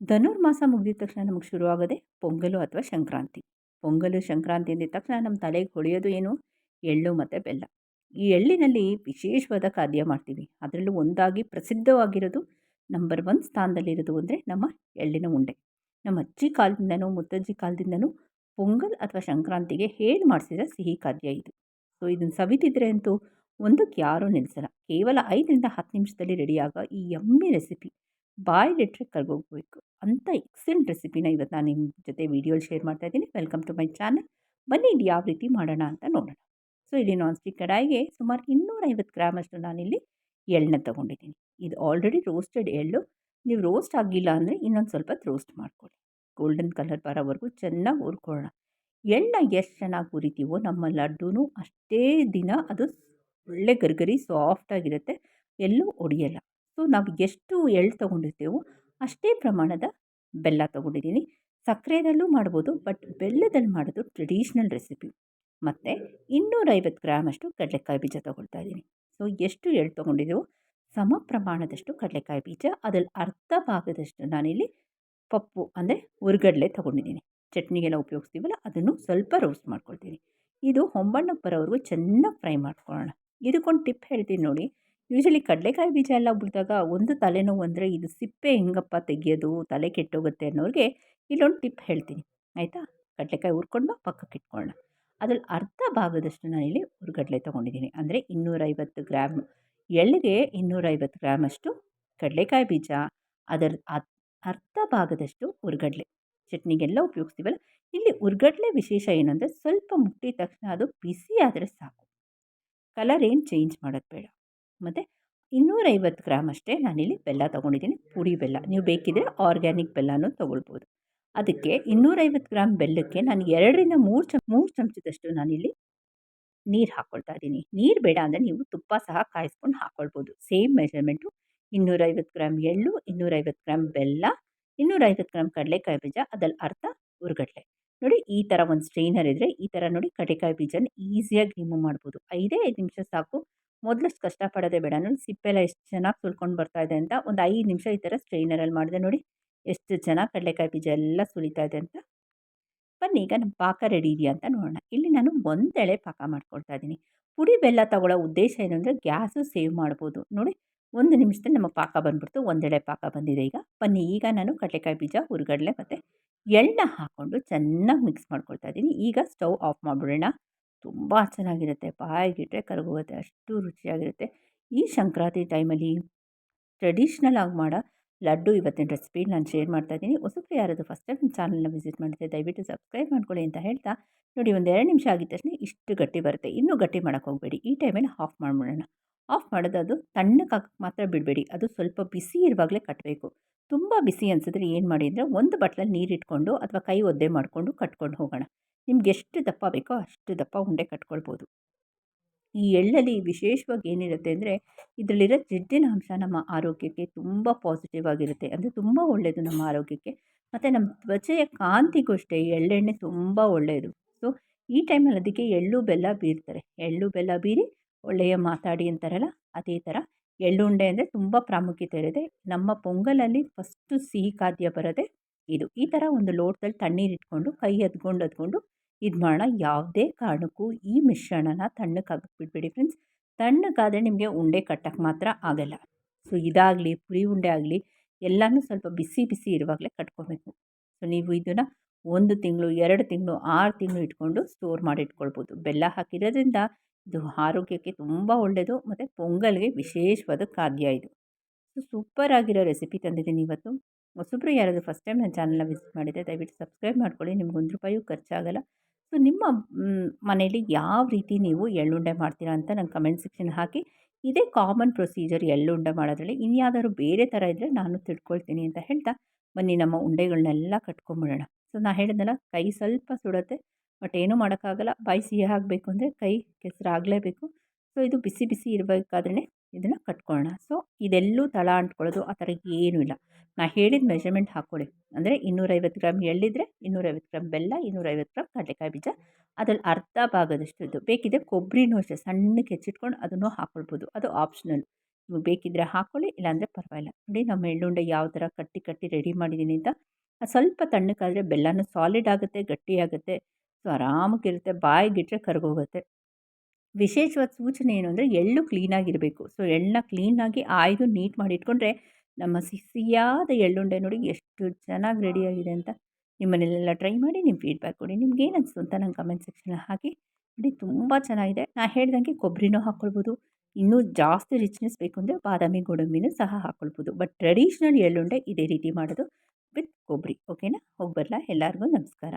ಧನುರ್ಮಾಸ ಮುಗಿದ ತಕ್ಷಣ ನಮಗೆ ಶುರುವಾಗೋದೆ ಪೊಂಗಲು ಅಥವಾ ಸಂಕ್ರಾಂತಿ ಪೊಂಗಲು ಸಂಕ್ರಾಂತಿ ಅಂದಿದ ತಕ್ಷಣ ನಮ್ಮ ತಲೆಗೆ ಹೊಳೆಯೋದು ಏನು? ಎಳ್ಳು ಮತ್ತು ಬೆಲ್ಲ. ಈ ಎಳ್ಳಿನಲ್ಲಿ ವಿಶೇಷವಾದ ಖಾದ್ಯ ಮಾಡ್ತೀವಿ. ಅದರಲ್ಲೂ ಒಂದಾಗಿ ಪ್ರಸಿದ್ಧವಾಗಿರೋದು ನಂಬರ್ ಒನ್ ಸ್ಥಾನದಲ್ಲಿರೋದು ಅಂದರೆ ನಮ್ಮ ಎಳ್ಳಿನ ಉಂಡೆ. ನಮ್ಮ ಅಜ್ಜಿ ಕಾಲದಿಂದನೂ ಮುತ್ತಜ್ಜಿ ಕಾಲದಿಂದನೂ ಪೊಂಗಲ್ ಅಥವಾ ಸಂಕ್ರಾಂತಿಗೆ ಹೇಳಿ ಮಾಡಿಸಿದ ಸಿಹಿ ಖಾದ್ಯ ಇದು. ಸೊ ಇದನ್ನು ಸವಿತಿದ್ರೆ ಅಂತೂ ಒಂದಕ್ಕೆ ಯಾರೂ ನಿಲ್ಲಿಸಲ್ಲ ಕೇವಲ ಐದರಿಂದ ಹತ್ತು ನಿಮಿಷದಲ್ಲಿ ರೆಡಿಯಾಗೋ ಈ ಯಮ್ಮಿ ರೆಸಿಪಿ. ಬಾಯಿಲಿಟ್ಟರೆ ಕರ್ಗೋಗ್ಬೇಕು ಅಂತ ಎಕ್ಸಲೆಂಟ್ ರೆಸಿಪಿನ ಇವತ್ತು ನಾನು ನಿಮ್ಮ ಜೊತೆ ವೀಡಿಯೋಲಿ ಶೇರ್ ಮಾಡ್ತಾ ಇದ್ದೀನಿ. Welcome to my channel. ಬನ್ನಿ ಇದು ಯಾವ ರೀತಿ ಮಾಡೋಣ ಅಂತ ನೋಡೋಣ. ಸೊ, ಇಲ್ಲಿ ನಾನ್ ಸ್ಟಿಕ್ ಕಡಾಯಿಗೆ ಸುಮಾರು ಇನ್ನೂರೈವತ್ತು ಗ್ರಾಮಷ್ಟು ನಾನಿಲ್ಲಿ ಎಳ್ಳನ್ನ ತೊಗೊಂಡಿದ್ದೀನಿ. ಇದು ಆಲ್ರೆಡಿ ರೋಸ್ಟೆಡ್ ಎಳ್ಳು. ನೀವು ರೋಸ್ಟ್ ಆಗಿಲ್ಲ ಅಂದರೆ ಇನ್ನೊಂದು ಸ್ವಲ್ಪ ರೋಸ್ಟ್ ಮಾಡ್ಕೊಳ್ಳಿ. ಗೋಲ್ಡನ್ ಕಲರ್ ಬರೋವರೆಗೂ ಚೆನ್ನಾಗಿ ಹುರ್ಕೊಳ್ಳೋಣ. ಎಳ್ಳನ್ನ ಎಷ್ಟು ಚೆನ್ನಾಗಿ ಹುರಿತೀವೋ ನಮ್ಮ ಲಡ್ಡೂ ಅಷ್ಟೇ ದಿನ ಅದು ಒಳ್ಳೆ ಗರ್ಗರಿ ಸಾಫ್ಟಾಗಿರುತ್ತೆ ಎಲ್ಲೂ ಒಡೆಯಲ್ಲ. ಸೊ ನಾವು ಎಷ್ಟು ಎಳ್ಳು ತೊಗೊಂಡಿರ್ತೀವೋ ಅಷ್ಟೇ ಪ್ರಮಾಣದ ಬೆಲ್ಲ ತೊಗೊಂಡಿದ್ದೀನಿ. ಸಕ್ಕರೆದಲ್ಲೂ ಮಾಡ್ಬೋದು, ಬಟ್ ಬೆಲ್ಲದಲ್ಲಿ ಮಾಡೋದು ಟ್ರೆಡಿಷ್ನಲ್ ರೆಸಿಪಿ ಮತ್ತು ಇನ್ನೂರೈವತ್ತು ಗ್ರಾಮಷ್ಟು ಕಡಲೆಕಾಯಿ ಬೀಜ ತೊಗೊಳ್ತಾ ಇದ್ದೀನಿ. ಸೊ ಎಷ್ಟು ಎಳ್ಳು ತೊಗೊಂಡಿದ್ದೀವೋ ಸಮ ಪ್ರಮಾಣದಷ್ಟು ಕಡಲೆಕಾಯಿ ಬೀಜ, ಅದರಲ್ಲಿ ಅರ್ಧ ಭಾಗದಷ್ಟು ನಾನಿಲ್ಲಿ ಪಪ್ಪು ಅಂದರೆ ಉರ್ಗಡಲೆ ತೊಗೊಂಡಿದ್ದೀನಿ. ಚಟ್ನಿಗೆಲ್ಲ ಉಪಯೋಗಿಸ್ತೀವಲ್ಲ, ಅದನ್ನು ಸ್ವಲ್ಪ ರೋಸ್ಟ್ ಮಾಡ್ಕೊಳ್ತೀನಿ. ಇದು ಹೊಂಬಣ್ಣಕ್ಕೆ ಬರೋವರೆಗೂ ಚೆನ್ನಾಗಿ ಫ್ರೈ ಮಾಡ್ಕೊಳ್ಳೋಣ. ಇದಕ್ಕೊಂದು ಟಿಪ್ ಹೇಳ್ತೀನಿ ನೋಡಿ. ಯೂಶಲಿ ಕಡಲೆಕಾಯಿ ಬೀಜ ಎಲ್ಲ ಬಿಡಿದಾಗ ಒಂದು ತಲೆನೋವು ಅಂದರೆ ಇದು ಸಿಪ್ಪೆ ಹೆಂಗಪ್ಪ ತೆಗೆಯೋದು, ತಲೆ ಕೆಟ್ಟೋಗುತ್ತೆ ಅನ್ನೋರಿಗೆ ಇಲ್ಲೊಂದು ಟಿಪ್ ಹೇಳ್ತೀನಿ. ಆಯಿತಾ? ಕಡಲೆಕಾಯಿ ಹುರ್ಕೊಂಡು ಪಕ್ಕಕ್ಕೆ ಇಟ್ಕೊಳ್ಳೋಣ ಅದ್ರಲ್ಲಿ ಅರ್ಧ ಭಾಗದಷ್ಟು ನಾನಿಲ್ಲಿ ಹುರ್ಗಡ್ಲೆ ತೊಗೊಂಡಿದ್ದೀನಿ. ಅಂದರೆ ಇನ್ನೂರೈವತ್ತು ಗ್ರಾಮ್ ಎಳ್ಳಿಗೆ ಇನ್ನೂರೈವತ್ತು ಗ್ರಾಮಷ್ಟು ಕಡಲೆಕಾಯಿ ಬೀಜ, ಅದರ ಅರ್ಧ ಭಾಗದಷ್ಟು ಹುರ್ಗಡ್ಲೆ. ಚಟ್ನಿಗೆಲ್ಲ ಉಪಯೋಗಿಸ್ತೀವಲ್ಲ? ಇಲ್ಲಿ ಹುರ್ಗಡ್ಲೆ ವಿಶೇಷ ಏನಂದರೆ ಸ್ವಲ್ಪ ಮುಟ್ಟಿದ ತಕ್ಷಣ ಅದು ಬಿಸಿ ಆದರೆ ಸಾಕು. ಕಲರ್ ಏನು ಚೇಂಜ್ ಮಾಡೋದು ಬೇಡ. ಮತ್ತು ಇನ್ನೂರೈವತ್ತು ಗ್ರಾಮ್ ಅಷ್ಟೇ ನಾನಿಲ್ಲಿ ಬೆಲ್ಲ ತೊಗೊಂಡಿದ್ದೀನಿ. ಪುಡಿ ಬೆಲ್ಲ. ನೀವು ಬೇಕಿದ್ದರೆ ಆರ್ಗ್ಯಾನಿಕ್ ಬೆಲ್ಲನೂ ತೊಗೊಳ್ಬೋದು. ಅದಕ್ಕೆ ಇನ್ನೂರೈವತ್ತು ಗ್ರಾಮ್ ಬೆಲ್ಲಕ್ಕೆ ನಾನು ಎರಡರಿಂದ ಮೂರು ಚಮ್, ಮೂರು ಚಮಚದಷ್ಟು ನಾನಿಲ್ಲಿ ನೀರು ಹಾಕ್ಕೊಳ್ತಾ ಇದ್ದೀನಿ. ನೀರು ಬೇಡ ಅಂದರೆ ನೀವು ತುಪ್ಪ ಸಹ ಕಾಯಿಸ್ಕೊಂಡು ಹಾಕ್ಕೊಳ್ಬೋದು ಸೇಮ್ ಮೆಷರ್ಮೆಂಟು. ಇನ್ನೂರೈವತ್ತು ಗ್ರಾಮ್ ಎಳ್ಳು, ಇನ್ನೂರೈವತ್ತು ಗ್ರಾಮ್ ಬೆಲ್ಲ, ಇನ್ನೂರೈವತ್ತು ಗ್ರಾಮ್ ಕಡಲೆಕಾಯಿ ಬೀಜ ಅದಲ್ಲಿ ಅರ್ಧ ಉರ್ಗಡ್ಲೆ. ನೋಡಿ ಈ ಥರ ಒಂದು ಸ್ಟ್ರೈನರ್ ಇದ್ದರೆ ಈ ಥರ ನೋಡಿ ಕಡಲೆಕಾಯಿ ಬೀಜನ ಈಸಿಯಾಗಿ ರಿಮೂವ್ ಮಾಡ್ಬೋದು. ಐದೇ ಐದು ನಿಮಿಷ ಸಾಕು. ಮೊದಲಷ್ಟು ಕಷ್ಟಪಡೋದೇ ಬೇಡ. ನೋಡಿ ಸಿಪ್ಪೆಲ್ಲ ಎಷ್ಟು ಚೆನ್ನಾಗಿ ಸುಲ್ಕೊಂಡು ಬರ್ತಾ ಇದೆ ಅಂತ ಒಂದು ಐದು ನಿಮಿಷ ಈ ಥರ ಸ್ಟ್ರೈನರಲ್ಲಿ ಮಾಡಿದೆ ನೋಡಿ. ಎಷ್ಟು ಚೆನ್ನಾಗಿ ಕಡಲೆಕಾಯಿ ಬೀಜ ಎಲ್ಲ ಸುಳಿತಾ ಇದೆ ಅಂತ. ಬನ್ನಿ, ಈಗ ನಮ್ಮ ಪಾಕ ರೆಡಿ ಇದೆಯಾ ಅಂತ ನೋಡೋಣ. ಇಲ್ಲಿ ನಾನು ಒಂದೆಳೆ ಪಾಕ ಮಾಡ್ಕೊಳ್ತಾ ಇದ್ದೀನಿ. ಪುಡಿ ಬೆಲ್ಲ ತಗೊಳ್ಳೋ ಉದ್ದೇಶ ಏನಂದರೆ ಗ್ಯಾಸು ಸೇವ್ ಮಾಡ್ಬೋದು. ನೋಡಿ, ಒಂದು ನಿಮಿಷದಲ್ಲಿ ನಮ್ಮ ಪಾಕ ಬಂದ್ಬಿಡ್ತು. ಒಂದೆಳೆ ಪಾಕ ಬಂದಿದೆ ಈಗ. ಬನ್ನಿ, ಈಗ ನಾನು ಕಡಲೆಕಾಯಿ ಬೀಜ, ಹುರುಗಡಲೆ ಮತ್ತು ಎಳ್ಳ ಹಾಕ್ಕೊಂಡು ಚೆನ್ನಾಗಿ ಮಿಕ್ಸ್ ಮಾಡ್ಕೊಳ್ತಾ ಇದ್ದೀನಿ. ಈಗ ಸ್ಟವ್ ಆಫ್ ಮಾಡಿಬಿಡೋಣ. ತುಂಬ ಚೆನ್ನಾಗಿರುತ್ತೆ. ಬಾಯಿಗಿಟ್ಟರೆ ಕರಗೋಗುತ್ತೆ, ಅಷ್ಟು ರುಚಿಯಾಗಿರುತ್ತೆ. ಈ ಸಂಕ್ರಾಂತಿ ಟೈಮಲ್ಲಿ ಟ್ರೆಡಿಷ್ನಲ್ ಆಗಿ ಮಾಡೋ ಲಡ್ಡು ಇವತ್ತಿನ ರೆಸಿಪಿ ನಾನು ಶೇರ್ ಮಾಡ್ತಾ ಇದ್ದೀನಿ. ಹೊಸಬ್ರು ಯಾರಾದರೂ ಫಸ್ಟ್ ಟೈಮ್ ನಮ್ಮ ಚಾನಲ್ನ ವಿಸಿಟ್ ಮಾಡಿದ್ರೆ ದಯವಿಟ್ಟು ಸಬ್ಸ್ಕ್ರೈಬ್ ಮಾಡ್ಕೊಳ್ಳಿ ಅಂತ ಹೇಳ್ತಾ ನೋಡಿ ಒಂದು ಎರಡು ನಿಮಿಷ ಆಗಿದ ತಕ್ಷಣ ಇಷ್ಟು ಗಟ್ಟಿ ಬರುತ್ತೆ. ಇನ್ನೂ ಗಟ್ಟಿ ಮಾಡೋಕ್ಕೆ ಹೋಗಬೇಡಿ. ಈ ಟೈಮಲ್ಲಿ ಆಫ್ ಮಾಡಿಬಿಡೋಣ. ಆಫ್ ಮಾಡೋದು ಅದು ತಣ್ಣಗೆ ಮಾತ್ರ ಬಿಡಬೇಡಿ. ಅದು ಸ್ವಲ್ಪ ಬಿಸಿ ಇರುವಾಗಲೇ ಕಟ್ಟಬೇಕು ತುಂಬ ಬಿಸಿ ಅನಿಸಿದ್ರೆ ಏನು ಮಾಡಿ ಅಂದರೆ ಒಂದು ಬಟ್ಲಲ್ಲಿ ನೀರು ಇಟ್ಕೊಂಡು ಅಥವಾ ಕೈ ಒದ್ದೆ ಮಾಡಿಕೊಂಡು ಕಟ್ಕೊಂಡು ಹೋಗೋಣ. ನಿಮ್ಗೆ ಎಷ್ಟು ದಪ್ಪ ಬೇಕೋ ಅಷ್ಟು ದಪ್ಪ ಉಂಡೆ ಕಟ್ಕೊಳ್ಬೋದು. ಈ ಎಳ್ಳಲ್ಲಿ ವಿಶೇಷವಾಗಿ ಏನಿರುತ್ತೆ ಅಂದರೆ, ಇದರಲ್ಲಿರೋ ಜಿಡ್ಡಿನ ಅಂಶ ನಮ್ಮ ಆರೋಗ್ಯಕ್ಕೆ ತುಂಬ ಪಾಸಿಟಿವ್ ಆಗಿರುತ್ತೆ. ಅಂದರೆ ತುಂಬ ಒಳ್ಳೆಯದು ನಮ್ಮ ಆರೋಗ್ಯಕ್ಕೆ. ಮತ್ತು ನಮ್ಮ ತ್ವಚೆಯ ಕಾಂತಿಗೂ ಅಷ್ಟೇ ಎಳ್ಳೆಣ್ಣೆ ತುಂಬ ಒಳ್ಳೆಯದು ಸೊ ಈ ಟೈಮಲ್ಲಿ ಅದಕ್ಕೆ ಎಳ್ಳು, ಬೆಲ್ಲ ಬೀರ್ತಾರೆ. ಎಳ್ಳು, ಬೆಲ್ಲ ಬೀರಿ ಒಳ್ಳೆಯ ಮಾತಾಡಿ ಅಂತಾರಲ್ಲ, ಅದೇ ಥರ ಎಳ್ಳುಂಡೆ ಅಂದರೆ ತುಂಬ ಪ್ರಾಮುಖ್ಯತೆ ಇರುತ್ತೆ. ನಮ್ಮ ಪೊಂಗಲಲ್ಲಿ ಫಸ್ಟು ಸಿಹಿ ಖಾದ್ಯ ಬರೋದೇ ಇದು. ಈ ಥರ ಒಂದು ಲೋಟದಲ್ಲಿ ತಣ್ಣೀರು ಇಟ್ಕೊಂಡು ಕೈ ಅದ್ಕೊಂಡು ಅದ್ಕೊಂಡು ಇದು ಮಾಡೋಣ ಯಾವುದೇ ಕಾರಣಕ್ಕೂ ಈ ಮಿಶ್ರಣನ ತಣ್ಣಕ್ಕಾಗಕ್ಕೆ ಬಿಡಬೇಡಿ ಫ್ರೆಂಡ್ಸ್ ತಣ್ಣಕ್ಕಾದರೆ ನಿಮಗೆ ಉಂಡೆ ಕಟ್ಟಕ್ಕೆ ಮಾತ್ರ ಆಗಲ್ಲ. ಸೊ ಇದಾಗಲಿ, ಪುರಿ ಉಂಡೆ ಆಗಲಿ, ಎಲ್ಲನೂ ಸ್ವಲ್ಪ ಬಿಸಿ ಬಿಸಿ ಇರುವಾಗಲೇ ಕಟ್ಕೋಬೇಕು. ಸೊ ನೀವು ಇದನ್ನು ಒಂದು ತಿಂಗಳು, ಎರಡು ತಿಂಗಳು, ಆರು ತಿಂಗಳು ಇಟ್ಕೊಂಡು ಸ್ಟೋರ್ ಮಾಡಿ ಇಟ್ಕೊಳ್ಬೋದು ಬೆಲ್ಲ ಹಾಕಿರೋದ್ರಿಂದ ಇದು ಆರೋಗ್ಯಕ್ಕೆ ತುಂಬ ಒಳ್ಳೆಯದು ಮತ್ತು ಪೊಂಗಲ್ಗೆ ವಿಶೇಷವಾದ ಖಾದ್ಯ ಇದು. ಸೊ ಸೂಪರ್ ಆಗಿರೋ ರೆಸಿಪಿ ತಂದಿದ್ದೀನಿ ಇವತ್ತು ಹೊಸಬ್ರು ಯಾರಾದರೂ ಫಸ್ಟ್ ಟೈಮ್ ನನ್ನ ಚಾನಲ್ನ ವಿಸಿಟ್ ಮಾಡಿದರೆ ದಯವಿಟ್ಟು ಸಬ್ಸ್ಕ್ರೈಬ್ ಮಾಡ್ಕೊಳ್ಳಿ. ನಿಮ್ಗೆ ಒಂದು ರೂಪಾಯೂ ಖರ್ಚಾಗಲ್ಲ. ಸೊ, ನಿಮ್ಮ ಮನೇಲಿ ಯಾವ ರೀತಿ ನೀವು ಎಳ್ಳುಂಡೆ ಮಾಡ್ತೀರಾ ಅಂತ ನಂಗೆ ಕಮೆಂಟ್ ಸೆಕ್ಷನ್ ಹಾಕಿ. ಇದೇ ಕಾಮನ್ ಪ್ರೊಸೀಜರ್ ಎಳ್ಳುಂಡೆ ಮಾಡೋದ್ರಲ್ಲಿ ಇನ್ಯಾವುದಾದ್ರು ಬೇರೆ ಥರ ಇದ್ದರೆ ನಾನು ತಿಳ್ಕೊಳ್ತೀನಿ ಅಂತ ಹೇಳ್ತಾ, ಬನ್ನಿ ನಮ್ಮ ಉಂಡೆಗಳನ್ನೆಲ್ಲ ಕಟ್ಕೊಂಬಿಡೋಣ. ಸೊ ನಾನು ಹೇಳಿದ್ನಲ್ಲ, ಕೈ ಸ್ವಲ್ಪ ಸುಡುತ್ತೆ, ಬಟ್ ಏನೂ ಮಾಡೋಕ್ಕಾಗಲ್ಲ. ಬಾಯಿ ಸಿಹಿ ಆಗಬೇಕು ಅಂದರೆ ಕೈ ಕೆಸರಾಗಲೇಬೇಕು. ಸೊ, ಇದು ಬಿಸಿ ಬಿಸಿ ಇರಬೇಕಾದ್ರೆ ಇದನ್ನು ಕಟ್ಕೊಳ್ಳೋಣ ಸೊ, ಇದೆಲ್ಲೂ ತಳ ಅಂಟ್ಕೊಳ್ಳೋದು ಆ ಥರ ಏನೂ ಇಲ್ಲ. ನಾನು ಹೇಳಿದ ಮೆಷರ್ಮೆಂಟ್ ಹಾಕ್ಕೊಳ್ಳಿ ಅಂದರೆ ಇನ್ನೂರೈವತ್ತು ಗ್ರಾಮ್ ಎಳ್ಳಿದ್ರೆ ಇನ್ನೂರೈವತ್ತು ಗ್ರಾಮ್ ಬೆಲ್ಲ, ಇನ್ನೂರೈವತ್ತು ಗ್ರಾಮ್ ಕಡಲೆಕಾಯಿ ಬೀಜ. ಅದರಲ್ಲಿ ಅರ್ಧ ಭಾಗದಷ್ಟು ಬೇಕಿದ್ರೆ ಬೇಕಿದೆ ಕೊಬ್ಬರಿನೂ ಅಷ್ಟೇ, ಸಣ್ಣಕ್ಕೆ ಹೆಚ್ಚಿಟ್ಕೊಂಡು ಅದನ್ನು ಹಾಕ್ಕೊಳ್ಬೋದು ಅದು ಆಪ್ಷನಲ್ ನಿಮಗೆ ಬೇಕಿದ್ದರೆ ಹಾಕ್ಕೊಳ್ಳಿ ಇಲ್ಲಾಂದರೆ ಪರವಾಗಿಲ್ಲ. ನೋಡಿ, ನಮ್ಮ ಎಳ್ಳುಂಡೆ ಯಾವ ಥರ ಕಟ್ಟಿ ಕಟ್ಟಿ ರೆಡಿ ಮಾಡಿದ್ದೀನಿ ಅಂತ. ಸ್ವಲ್ಪ ತಣ್ಣಕ್ಕಾದರೆ ಬೆಲ್ಲನೂ ಸಾಲಿಡ್ ಆಗುತ್ತೆ, ಗಟ್ಟಿಯಾಗುತ್ತೆ. ಸೊ, ಆರಾಮಾಗಿರುತ್ತೆ. ಬಾಯಿಗಿಟ್ಟರೆ ಕರ್ಗೋಗುತ್ತೆ. ವಿಶೇಷವಾದ ಸೂಚನೆ ಏನು ಅಂದರೆ ಎಳ್ಳು ಕ್ಲೀನಾಗಿರಬೇಕು ಸೊ, ಎಳ್ಳನ್ನ ಕ್ಲೀನಾಗಿ ಆಯ್ದು ನೀಟ್ ಮಾಡಿ ಇಟ್ಕೊಂಡ್ರೆ ನಮ್ಮ ಸಿಹಿ ಸಿಹಿಯಾದ ಎಳ್ಳುಂಡೆ ನೋಡಿ ಎಷ್ಟು ಚೆನ್ನಾಗಿ ರೆಡಿಯಾಗಿದೆ ಅಂತ ನಿಮ್ಮನೆಲ್ಲ ಟ್ರೈ ಮಾಡಿ ನಿಮ್ಮ ಫೀಡ್ಬ್ಯಾಕ್ ಕೊಡಿ. ನಿಮ್ಗೆ ಏನು ಅನಿಸ್ತು ಅಂತ ನಂಗೆ ಕಮೆಂಟ್ ಸೆಕ್ಷನಲ್ಲಿ ಹಾಕಿ ನೋಡಿ ತುಂಬ ಚೆನ್ನಾಗಿದೆ. ನಾನು ಹೇಳ್ದಂಗೆ ಕೊಬ್ಬರಿನೂ ಹಾಕ್ಕೊಳ್ಬೋದು ಇನ್ನೂ ಜಾಸ್ತಿ ರಿಚ್ನೆಸ್ ಬೇಕು ಅಂದರೆ ಬಾದಾಮಿ, ಗೋಡಂಬಿನೂ ಸಹ ಹಾಕ್ಕೊಳ್ಬೋದು ಬಟ್ ಟ್ರೆಡಿಷ್ನಲ್ ಎಳ್ಳುಂಡೆ ಇದೇ ರೀತಿ ಮಾಡೋದು ವಿತ್ ಕೊಬ್ಬರಿ ಓಕೆನಾ ಹೋಗಿ ಬರಲಾ? ಎಲ್ಲರಿಗೂ ನಮಸ್ಕಾರ.